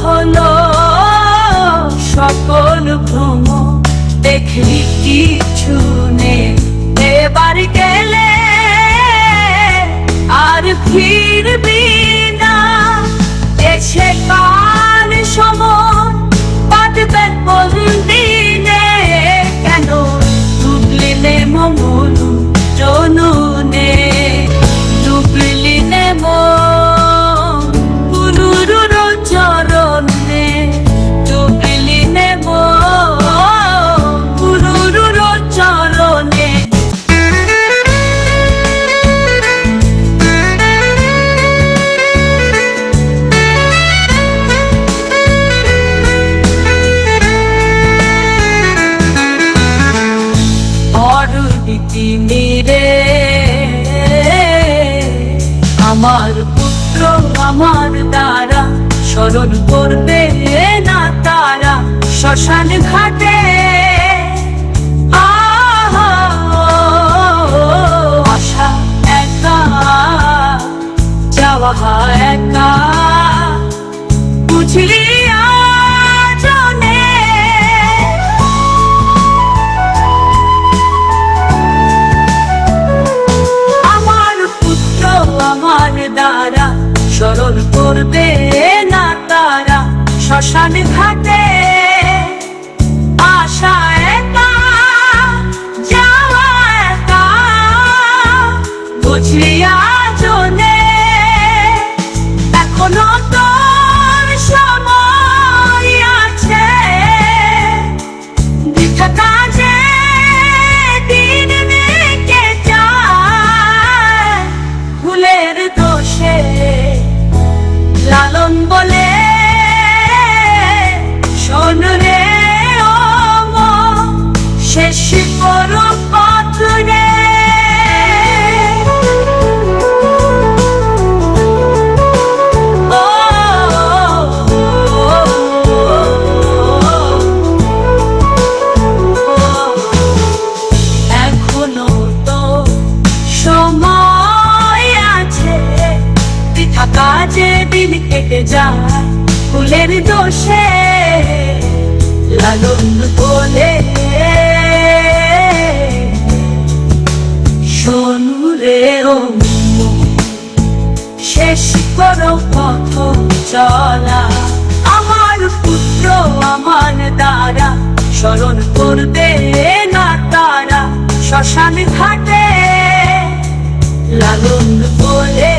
হলো সকল ভ্রম দেখলি কিছু নেবার গেলে আর ফিরবি আমার পুত্র আমার দ্বারা স্মরণ করবে না তারা শ্মশান ঘাটে। আশা একা যাওয়া শ্মশান ঘাটে আশা একা যাওয়া একা। বুঝলি যায় ফুলের দোষে, লালন বলে। শোনু রে ও শেষ করো পথ চলা। আমার পুত্র আমার দ্বারা স্মরণ করবে না তারা। শ্মশান ঘাটে, লালন বলে।